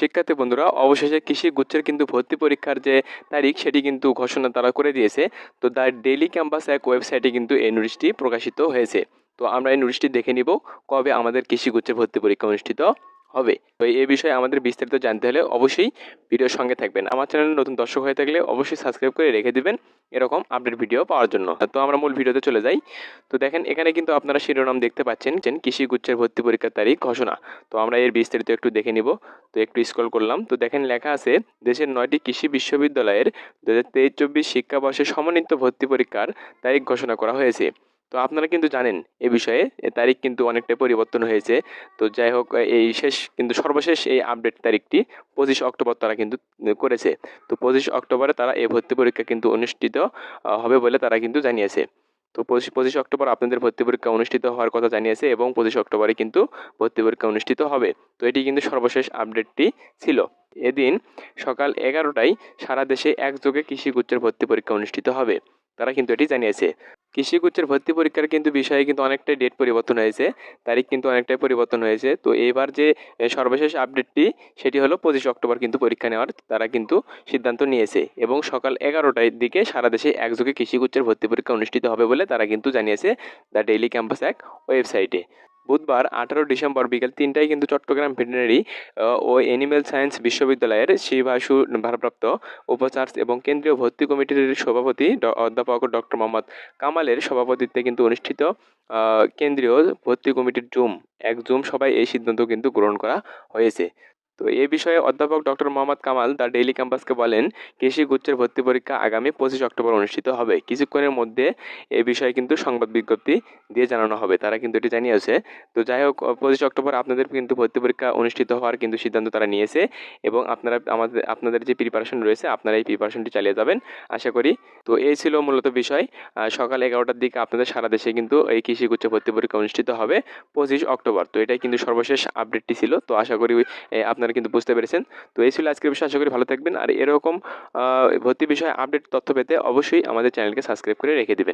শিক্ষার্থী বন্ধুরা, অবশেষে কৃষি গুচ্ছের কিন্তু ভর্তি পরীক্ষার যে তারিখ, সেটি কিন্তু ঘোষণা তারা করে দিয়েছে। তো দ্য ডেলি ক্যাম্পাস এক ওয়েবসাইটে কিন্তু এই নোটিশটি প্রকাশিত হয়েছে। তো আমরা এই নোটিশটি দেখে নিব কবে আমাদের কৃষি গুচ্ছের ভর্তি পরীক্ষা অনুষ্ঠিত হবে। তো এই বিষয়ে আমাদের বিস্তারিত জানতে হলে অবশ্যই ভিডিওর সঙ্গে থাকবেন। আমার চ্যানেলে নতুন দর্শক হয়ে থাকলে অবশ্যই সাবস্ক্রাইব করে রেখে দিবেন এরকম আপডেট ভিডিও পাওয়ার জন্য। তো আমরা মূল ভিডিওতে চলে যাই। তো দেখেন, এখানে কিন্তু আপনারা শিরোনাম দেখতে পাচ্ছেন যে কৃষি গুচ্ছের ভর্তি পরীক্ষার তারিখ ঘোষণা। তো আমরা এর বিস্তারিত একটু দেখে নিব। তো একটু স্ক্রল করলাম। তো দেখেন, লেখা আছে, দেশের নয়টি কৃষি বিশ্ববিদ্যালয়ের দু হাজার তেইশ চব্বিশ শিক্ষাবর্ষে সমন্বিত ভর্তি পরীক্ষার তারিখ ঘোষণা করা হয়েছে। তো আপনারা কিন্তু জানেন এ বিষয়ে তারিখ কিন্তু অনেকটাই পরিবর্তন হয়েছে। তো যাই হোক এই শেষ, কিন্তু সর্বশেষ এই আপডেট তারিখটি পঁচিশ অক্টোবর তারা কিন্তু করেছে। তো পঁচিশ অক্টোবরে তারা এই ভর্তি পরীক্ষা কিন্তু অনুষ্ঠিত হবে বলে তারা কিন্তু জানিয়েছে। তো পঁচিশ পঁচিশ অক্টোবর আপনাদের ভর্তি পরীক্ষা অনুষ্ঠিত হওয়ার কথা জানিয়েছে এবং পঁচিশ অক্টোবরে কিন্তু ভর্তি পরীক্ষা অনুষ্ঠিত হবে। তো এটি কিন্তু সর্বশেষ আপডেটটি ছিল। এদিন সকাল এগারোটায় সারা দেশে একযোগে কৃষি গুচ্ছের ভর্তি পরীক্ষা অনুষ্ঠিত হবে। তারা কিন্তু এটি জানিয়েছে। কৃষি গুচ্ছের ভর্তি পরীক্ষার কিন্তু বিষয়ে কিন্তু অনেকটাই ডেট পরিবর্তন হয়েছে, তারিখ কিন্তু অনেকটাই পরিবর্তন হয়েছে। তো এবার যে সর্বশেষ আপডেটটি সেটি হলো পঁচিশ অক্টোবর কিন্তু পরীক্ষা নেওয়ার তারা কিন্তু সিদ্ধান্ত নিয়েছে এবং সকাল এগারোটার দিকে সারা দেশে একযোগে কৃষিগুচ্ছের ভর্তি পরীক্ষা অনুষ্ঠিত হবে বলে তারা কিন্তু জানিয়েছে দ্য ডেইলি ক্যাম্পাস এক ওয়েবসাইটে। বুধবার আঠারো ডিসেম্বর বিকেল তিনটায় কিন্তু চট্টগ্রাম ভেটেনারি ও এনিম্যাল সায়েন্স বিশ্ববিদ্যালয়ের শ্রীভাসু ভারপ্রাপ্ত উপাচার্য এবং কেন্দ্রীয় ভর্তি কমিটির সভাপতি অধ্যাপক ডক্টর মোহাম্মদ কামালের সভাপতিত্বে কিন্তু অনুষ্ঠিত কেন্দ্রীয় ভর্তি কমিটির জুম। এক জুম সবাই এই সিদ্ধান্ত কিন্তু গ্রহণ করা হয়েছে। তো এ বিষয়ে অধ্যাপক doctor Mohammad Kamal the daily ক্যাম্পাসকে বলেন কৃষি গুচ্ছের ভর্তি পরীক্ষা আগামী পঁচিশ অক্টোবর অনুষ্ঠিত হবে। কিছুক্ষণের মধ্যে এ বিষয়ে কিন্তু সংবাদ বিজ্ঞপ্তি দিয়ে জানানো হবে। তারা কিন্তু এটি জানিয়েছে। তো যাই হোক পঁচিশ অক্টোবর আপনাদের কিন্তু ভর্তি পরীক্ষা অনুষ্ঠিত হওয়ার কিন্তু সিদ্ধান্ত তারা নিয়েছে এবং আপনারা আমাদের আপনাদের যে প্রিপারেশন রয়েছে আপনারা এই প্রিপারেশনটি চালিয়ে যাবেন আশা করি। তো এই ছিল মূলত বিষয়। সকাল এগারোটার দিকে আপনাদের সারা দেশে কিন্তু এই কৃষি গুচ্ছ ভর্তি পরীক্ষা অনুষ্ঠিত হবে পঁচিশ অক্টোবর। তো এটাই কিন্তু সর্বশেষ আপডেটটি ছিল। তো আশা করি এ, আপনারা কিন্তু বুঝতে পেরেছেন। তো এই ছিল আজকের বিষয়। আশা করি ভালো থাকবেন। আর এরকম ভর্তি বিষয়ে আপডেট তথ্য পেতে অবশ্যই আমাদের চ্যানেলকে সাবস্ক্রাইব করে রেখে দেবেন।